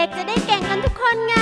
ด็กๆ จะได้เก่งกันทุกคนไง